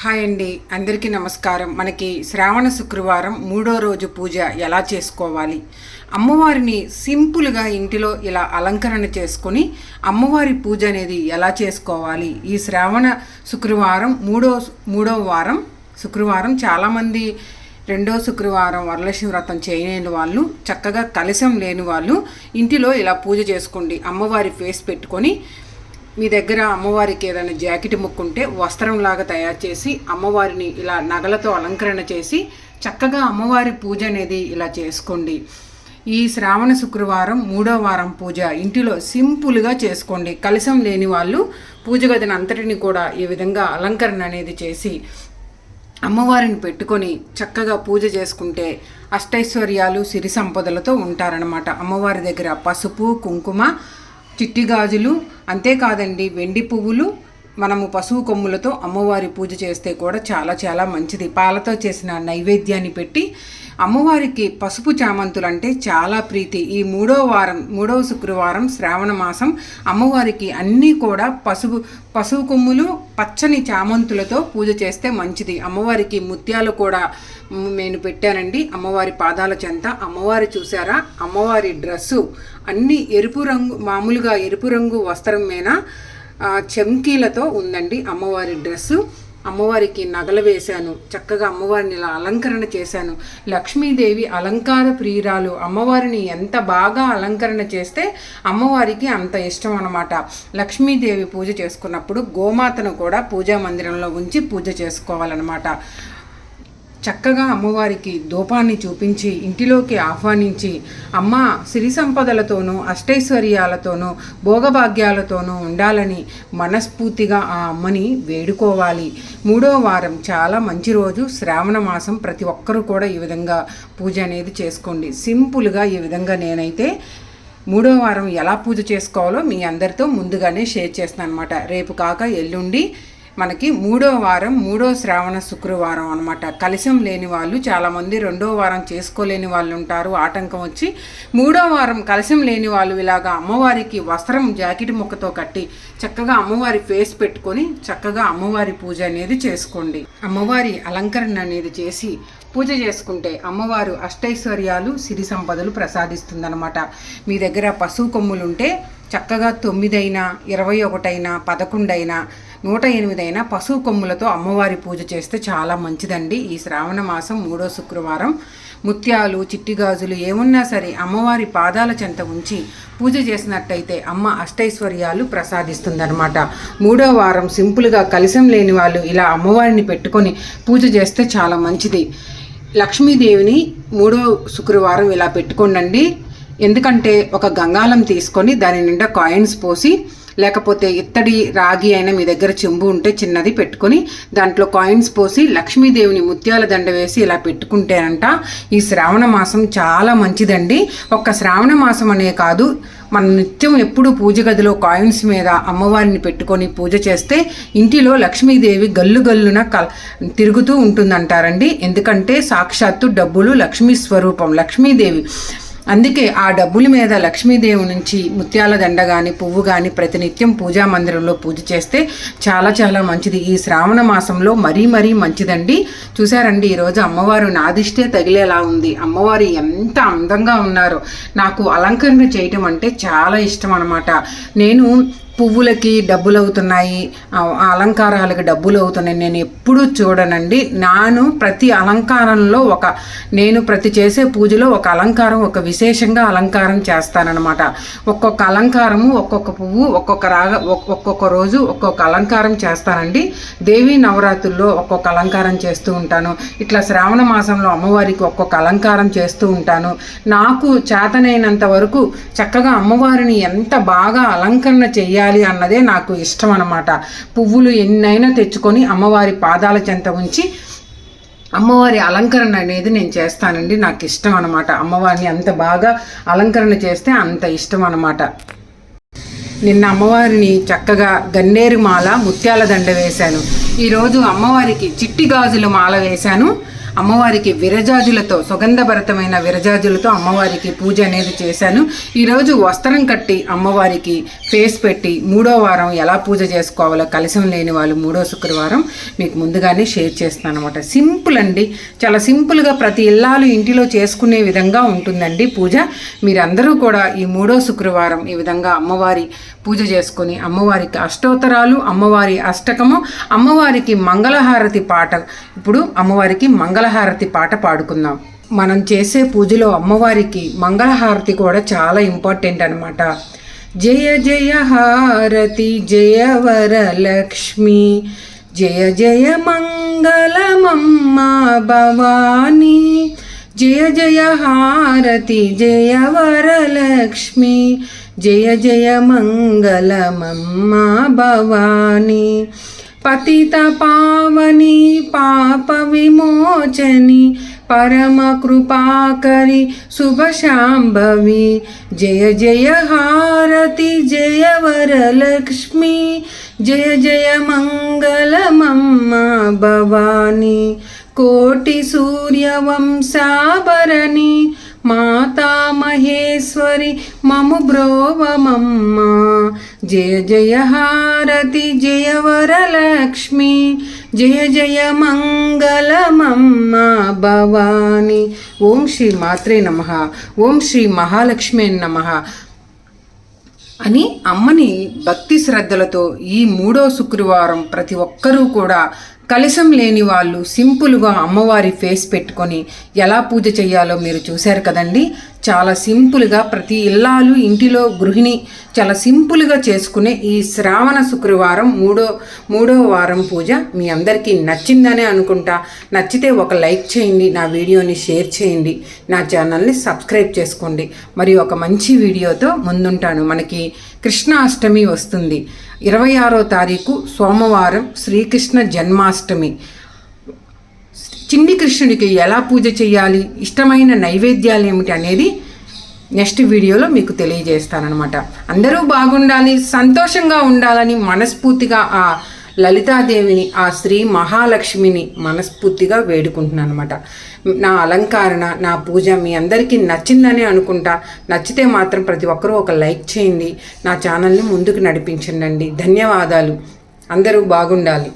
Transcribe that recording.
Hi అండి. అందరికీ నమస్కారం. మనకి శ్రావణ శుక్రవారం మూడో రోజు పూజ ఎలా చేసుకోవాలి? అమ్మవారిని సింపుల్గా ఇంటిలో ఇలా అలంకరణ చేసుకొని అమ్మవారి పూజ అనేది ఎలా చేసుకోవాలి? ఈ శ్రావణ శుక్రవారం మూడో మూడో వారం శుక్రవారం చాలామంది రెండో శుక్రవారం వరలక్ష్మి వ్రతం చేయలేని వాళ్ళు చక్కగా కలశం లేని వాళ్ళు ఇంటిలో ఇలా పూజ చేసుకోండి. అమ్మవారి ఫేస్ పెట్టుకొని మీ దగ్గర అమ్మవారికి ఏదైనా జాకెట్ ముక్కుంటే వస్త్రంలాగా తయారు చేసి అమ్మవారిని ఇలా నగలతో అలంకరణ చేసి చక్కగా అమ్మవారి పూజ అనేది ఇలా చేసుకోండి. ఈ శ్రావణ శుక్రవారం మూడో వారం పూజ ఇంటిలో సింపుల్గా చేసుకోండి. కలశం లేని వాళ్ళు పూజ గదిని అంతటిని కూడా ఈ విధంగా అలంకరణ అనేది చేసి అమ్మవారిని పెట్టుకొని చక్కగా పూజ చేసుకుంటే అష్టైశ్వర్యాలు సిరి సంపదలతో ఉంటారనమాట అమ్మవారి దగ్గర పసుపు కుంకుమ చిట్టి గాజులు అంతేకాదండి వెండి పువ్వులు మనము పశువు కొమ్ములతో అమ్మవారి పూజ చేస్తే కూడా చాలా చాలా మంచిది. పాలతో చేసిన నైవేద్యాన్ని పెట్టి అమ్మవారికి పసుపు చామంతులు అంటే చాలా ప్రీతి. ఈ మూడో వారం మూడవ శుక్రవారం శ్రావణ మాసం అమ్మవారికి అన్నీ కూడా పసుపు పసుపు కొమ్ములు పచ్చని చామంతులతో పూజ చేస్తే మంచిది. అమ్మవారికి ముత్యాలు కూడా నేను పెట్టానండి. అమ్మవారి పాదాల చెంత. అమ్మవారి చూసారా? అమ్మవారి డ్రెస్సు. అన్ని ఎరుపు రంగు మామూలుగా ఎరుపు రంగు వస్త్రం మీద ఆ, ఉందండి అమ్మవారి డ్రెస్సు. అమ్మవారికి నగలు వేశాను. చక్కగా అమ్మవారిని ఇలా అలంకరణ చేశాను. లక్ష్మీదేవి అలంకార ప్రియురాలు. అమ్మవారిని ఎంత బాగా అలంకరణ చేస్తే అమ్మవారికి అంత ఇష్టం అన్నమాట. లక్ష్మీదేవి పూజ చేసుకున్నప్పుడు గోమాతను కూడా పూజా మందిరంలో ఉంచి పూజ చేసుకోవాలన్నమాట. చక్కగా అమ్మవారికి ధూపాన్ని చూపించి ఇంటిలోకి ఆహ్వానించి అమ్మ సిరి సంపదలతోనూ అష్టైశ్వర్యాలతోనూ భోగభాగ్యాలతోనూ ఉండాలని మనస్ఫూర్తిగా ఆ అమ్మని వేడుకోవాలి. మూడో వారం చాలా మంచి రోజు. శ్రావణ మాసం ప్రతి ఒక్కరూ కూడా ఈ విధంగా పూజ అనేది చేసుకోండి. సింపుల్గా ఈ విధంగా నేనైతే మూడో వారం ఎలా పూజ చేసుకోవాలో మీ అందరితో ముందుగానే షేర్ చేస్తాను అనమాట రేపు కాక ఎల్లుండి మనకి మూడో వారం మూడో శ్రావణ శుక్రవారం అనమాట కలిశం లేని వాళ్ళు చాలామంది రెండో వారం చేసుకోలేని వాళ్ళు ఉంటారు. ఆటంకం వచ్చి మూడో వారం కలశం లేని వాళ్ళు ఇలాగా అమ్మవారికి వస్త్రం జాకెట్ ముక్కతో కట్టి చక్కగా అమ్మవారి ఫేస్ పెట్టుకొని చక్కగా అమ్మవారి పూజ అనేది చేసుకోండి. అమ్మవారి అలంకరణ అనేది చేసి పూజ చేసుకుంటే అమ్మవారు అష్టైశ్వర్యాలు సిరి సంపదలు ప్రసాదిస్తుందనమాట మీ దగ్గర పశువు కొమ్ములుంటే చక్కగా తొమ్మిదైనా ఇరవై ఒకటైనా పదకొండైనా నూట ఎనిమిదైనా పశువు కొమ్ములతో అమ్మవారి పూజ చేస్తే చాలా మంచిదండి. ఈ శ్రావణ మాసం మూడో శుక్రవారం. ముత్యాలు చిట్టిగాజులు ఏమున్నా సరే అమ్మవారి పాదాల చెంత ఉంచి పూజ చేసినట్టయితే అమ్మ అష్టైశ్వర్యాలు ప్రసాదిస్తుందనమాట మూడో వారం సింపుల్గా కలిసం లేని వాళ్ళు ఇలా అమ్మవారిని పెట్టుకొని పూజ చేస్తే చాలా మంచిది. లక్ష్మీదేవిని మూడో శుక్రవారం ఇలా పెట్టుకోండి ఎందుకంటే ఒక గంగాలం తీసుకొని దాని నిండా కాయిన్స్ పోసి లేకపోతే ఇత్తడి రాగి అయినా మీ దగ్గర చెంబు ఉంటే చిన్నది పెట్టుకొని దాంట్లో కాయిన్స్ పోసి లక్ష్మీదేవిని ముత్యాల దండ వేసి ఇలా పెట్టుకుంటేనంట ఈ శ్రావణ మాసం చాలా మంచిదండి. ఒక్క శ్రావణ మాసం అనే కాదు మనం నిత్యం ఎప్పుడు పూజ గదిలో కాయిన్స్ మీద అమ్మవారిని పెట్టుకొని పూజ చేస్తే ఇంటిలో లక్ష్మీదేవి గల్లు గల్లున కల్ తిరుగుతూ ఉంటుందంటారండి. ఎందుకంటే సాక్షాత్తు డబ్బులు లక్ష్మీ స్వరూపం లక్ష్మీదేవి. అందుకే ఆ డబ్బుల మీద లక్ష్మీదేవి నుంచి ముత్యాల దండ కానీ పువ్వు కానీ ప్రతినిత్యం పూజా మందిరంలో పూజ చేస్తే చాలా చాలా మంచిది. ఈ శ్రావణ మాసంలో మరీ మరీ మంచిదండి. చూసారండి ఈరోజు అమ్మవారు నాదిష్టే తగిలేలా ఉంది. అమ్మవారు ఎంత అందంగా ఉన్నారో. నాకు అలంకరణ చేయటం అంటే చాలా ఇష్టం అనమాట నేను పువ్వులకి డబ్బులు అవుతున్నాయి అలంకారాలకి డబ్బులు అవుతున్నాయి నేను ఎప్పుడూ చూడనండి. నాను ప్రతి అలంకారంలో ఒక నేను ప్రతి చేసే పూజలో ఒక అలంకారం ఒక విశేషంగా అలంకారం చేస్తానన్నమాట. ఒక్కొక్క అలంకారము ఒక్కొక్క పువ్వు ఒక్కొక్క రాగ ఒక్కొక్క రోజు ఒక్కొక్క అలంకారం చేస్తానండి. దేవీ నవరాత్రుల్లో ఒక్కొక్క అలంకారం చేస్తూ ఉంటాను. ఇట్లా శ్రావణ మాసంలో అమ్మవారికి ఒక్కొక్క అలంకారం చేస్తూ ఉంటాను. నాకు చేతనైనంత వరకు చక్కగా అమ్మవారిని ఎంత బాగా అలంకరణ చేయాలి అన్నదే నాకు ఇష్టం అన్నమాట పువ్వులు ఎన్నైనా తెచ్చుకొని అమ్మవారి పాదాల చెంత ఉంచి అమ్మవారి అలంకరణ అనేది నేను చేస్తానండి. నాకు ఇష్టం అనమాట అమ్మవారిని అంత బాగా అలంకరణ చేస్తే అంత ఇష్టం అనమాట నిన్న అమ్మవారిని చక్కగా గన్నేరు మాల ముత్యాల దండ వేశాను. ఈరోజు అమ్మవారికి చిట్టి గాజుల మాల వేశాను. అమ్మవారికి విరజాజులతో సుగంధభరితమైన విరజాజులతో అమ్మవారికి పూజ అనేది చేశాను. ఈరోజు వస్త్రం కట్టి అమ్మవారికి ఫేస్ పెట్టి మూడో వారం ఎలా పూజ చేసుకోవాలో కలిసం లేని వాళ్ళు మూడో శుక్రవారం మీకు ముందుగానే షేర్ చేస్తాను అనమాట సింపుల్ అండి. చాలా సింపుల్గా ప్రతి ఇల్లాలు ఇంటిలో చేసుకునే విధంగా ఉంటుందండి పూజ. మీరందరూ కూడా ఈ మూడో శుక్రవారం ఈ విధంగా అమ్మవారి పూజ చేసుకొని అమ్మవారికి అష్టోత్తరాలు అమ్మవారి అష్టకము అమ్మవారికి మంగళహారతి పాట. ఇప్పుడు అమ్మవారికి మంగళ మంగళహారతి పాట పాడుకుందాం. మనం చేసే పూజలో అమ్మవారికి మంగళహారతి కూడా చాలా ఇంపార్టెంట్ అనమాట జయ జయ హారతి జయ వరలక్ష్మి జయ జయ మంగళమమ్మ భవానీ జయ జయ హారతి జయ వరలక్ష్మి జయ జయ మంగళమమ్మ భవానీ. పతిత పావని పాప విమోచని పరమ కృపాకరి శుభశాంభవి జయ జయ హారతి జయ వరలక్ష్మి జయ జయ మంగళమమ్మ భవాని కోటి సూర్యవంశాభరణి మాతామహేశ్వరి మము బ్రోవమమ్మ జయ జయ హారతి జయ వరలక్ష్మి జయ జయ మంగళమమ్మ భవాని. ఓం శ్రీ మాత్రే నమ ఓం శ్రీ మహాలక్ష్మి నమ అని అమ్మని భక్తి శ్రద్ధలతో ఈ మూడో శుక్రవారం ప్రతి ఒక్కరూ కూడా కలశం లేని వాళ్ళు సింపుల్గా అమ్మవారి ఫేస్ పెట్టుకొని ఎలా పూజ చేయాలో మీరు చూశారు కదండి? చాలా సింపుల్గా ప్రతి ఇల్లాలు ఇంటిలో గృహిణి చాలా సింపుల్గా చేసుకునే ఈ శ్రావణ శుక్రవారం మూడో మూడో వారం పూజ మీ అందరికీ నచ్చిందనే అనుకుంటా. నచ్చితే ఒక లైక్ చేయండి నా వీడియోని షేర్ చేయండి నా ఛానల్ని సబ్స్క్రైబ్ చేసుకోండి. మరి ఒక మంచి వీడియోతో ముందుంటాను. మనకి కృష్ణాష్టమి వస్తుంది. ఇరవై ఆరో తారీఖు సోమవారం శ్రీకృష్ణ జన్మాష్టమి. శ్రీకృష్ణుడికి ఎలా పూజ చేయాలి ఇష్టమైన నైవేద్యాలు ఏమిటి అనేది నెక్స్ట్ వీడియోలో మీకు తెలియజేస్తానమాట అందరూ బాగుండాలి సంతోషంగా ఉండాలని మనస్ఫూర్తిగా ఆ లలితాదేవిని ఆ శ్రీ మహాలక్ష్మిని మనస్ఫూర్తిగా వేడుకుంటున్నాను అనమాట నా అలంకరణ నా పూజ మీ అందరికీ నచ్చిందని అనుకుంటా. నచ్చితే మాత్రం ప్రతి ఒక్కరూ ఒక లైక్ చేయండి. నా ఛానల్ని ముందుకు నడిపించండి ధన్యవాదాలు. అందరూ బాగుండాలి.